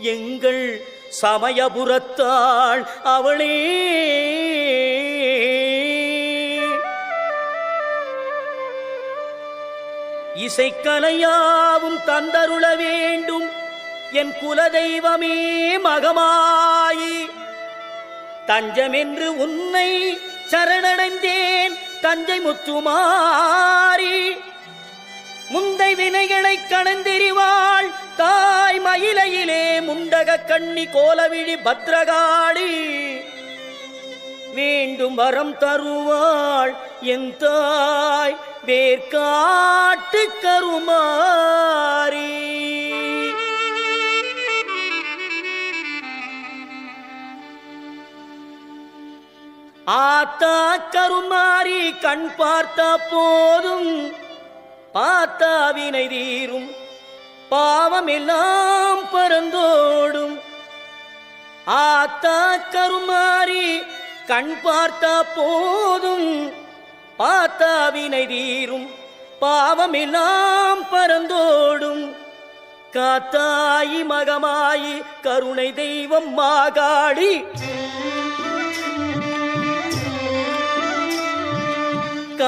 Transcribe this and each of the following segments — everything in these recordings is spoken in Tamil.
எங்கள் சமயபுரத்தாள் அவளே. இசைக்கலையாவும் தந்தருள வேண்டும். என் குலதெய்வமே மகமாயி. தஞ்சமென்று உன்னை சரணடைந்தேன். தஞ்சை முத்துமாரி முந்தை வினைகளை கணந்தெறிவாள் தாய் மயிலையிலே முண்டக கண்ணி கோலவிழி பத்ரகாளி. வேண்டும் வரம் தருவாள் என் தாய் வேர்காட்டு கருமாறி. ஆத்தா கருமாறி கண் பார்த்தா போதும் பாத்தாவினை தீரும். பாவமெல்லாம் பரந்தோடும் ஆத்தா கருமாறி கண் பார்த்தா போதும். பாத்தாவினை தீரும். பாவமெல்லாம் பரந்தோடும் காத்தாயி மகமாயி கருணை தெய்வம் மாகாடி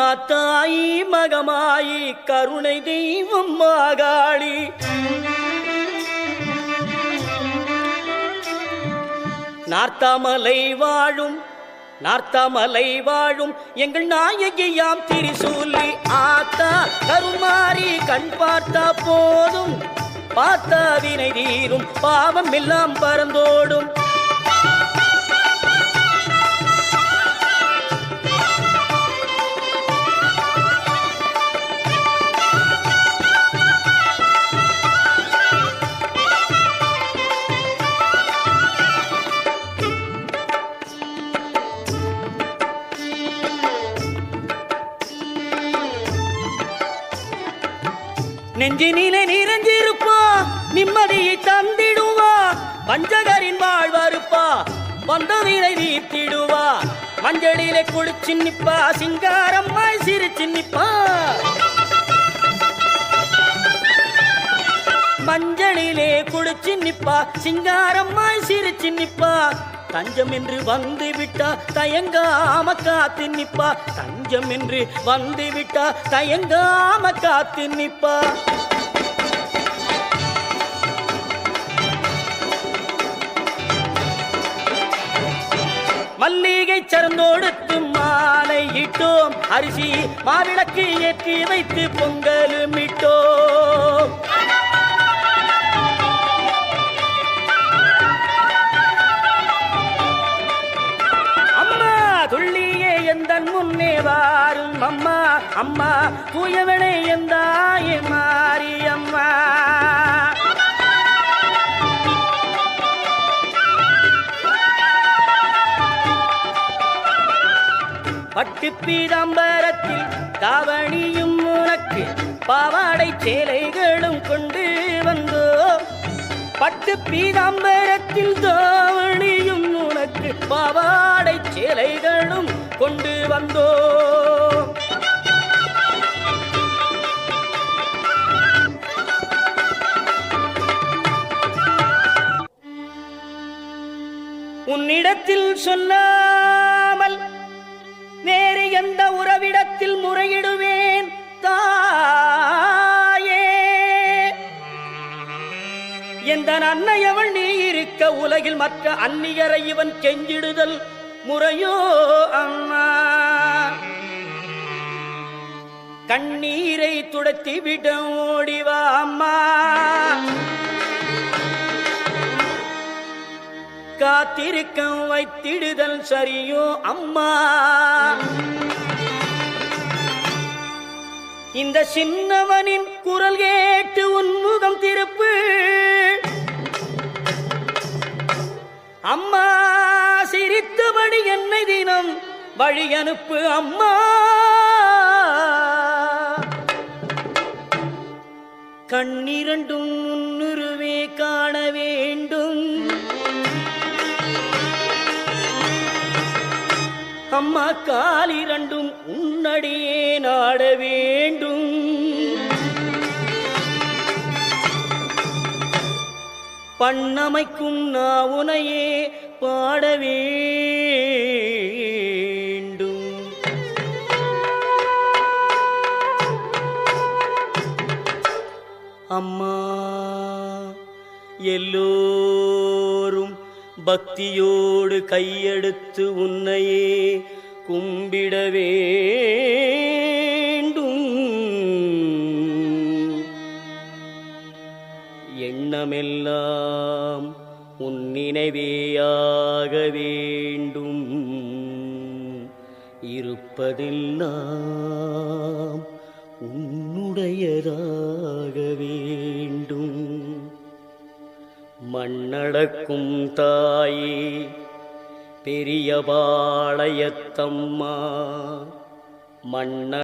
மாத்தாயி மகமாயி கருணை தெய்வம் மாகாளி நார்த்தாமலை வாழும் நார்த்தாமலை வாழும் எங்கள் நாயகியாம் திரிசூலி. ஆத்தா கருமாறி கண் பார்த்தா போதும் பார்த்தா வினை தீரும் பாவம் எல்லாம் பறந்தோடும். நெஞ்சினிலே நிறைஞ்சிருப்பா நிம்மதியை தந்திடுவா வஞ்சகரின் வாழ்வறுப்பா வந்தவினை நீத்திடுவா. மஞ்சளிலே குளிச்சு நிப்பா சிங்காரம்மாய் சிரிச்சு நிப்பா. மஞ்சளிலே குளிச்சு நிப்பா சிங்காரம்மாய் சிரிச்சு நிப்பா. தஞ்சம் என்று வந்து விட்டா தயங்காம காத்து நிப்பா. தஞ்சம் என்று வந்து விட்டா தயங்காம காத்து நிப்பா. மல்லிகை சரந்தோடுத்து மாலை இட்டோம். அரிசி மாவிளக்கு ஏற்றி வைத்து பொங்கலும் இட்டோம். முன்னே வாரும் அம்மா அம்மா தூயவனே எந்தாயே மாரியம்மா. பட்டு பீதாம்பரத்தில் தாவணியும் உனக்கு பாவாடை சேலைகளும் கொண்டு வந்தோ. பட்டு பீதாம்பரத்தில் தாவணியும் உனக்கு பாவாடை சேலைகளும் கொண்டு வந்தோ உன்னிடத்தில் சொல்லாமல் வேறு எந்த உறவிடத்தில் முறையிடுவேன் தாயே. எந்த அன்னையவள் நீ இருக்க உலகில் மற்ற அந்நியரை இவன் கெஞ்சிடுதல். முறையோ அம்மா. கண்ணீரை துடத்தி விட ஓடிவா அம்மா. காத்திருக்கம் வைத்திடுதல் சரியோ அம்மா. இந்த சின்னவனின் குரல் கேட்டு உன்முகம் திருப்பு. அம்மா. சிரித்தபடி என்னை தினம் வழி அனுப்பு அம்மா. கண்ணிரண்டும் முன்னுருவே காண வேண்டும். அம்மா காலிரண்டும் உன்னடியே நாட வேண்டும். பண்ணமைக்கும் நாவுனையே பாட அம்மா எல்லோரும் பக்தியோடு கையெடுத்து உன்னையே கும்பிடவே எண்ணமெல்லாம் உன் நினைவேயாக வேண்டும். இருப்பதெல்லாம் உன்னுடையதாக வேண்டும். மண்ணடக்கும் தாயே பெரிய பாளையத்தம்மா மண்ண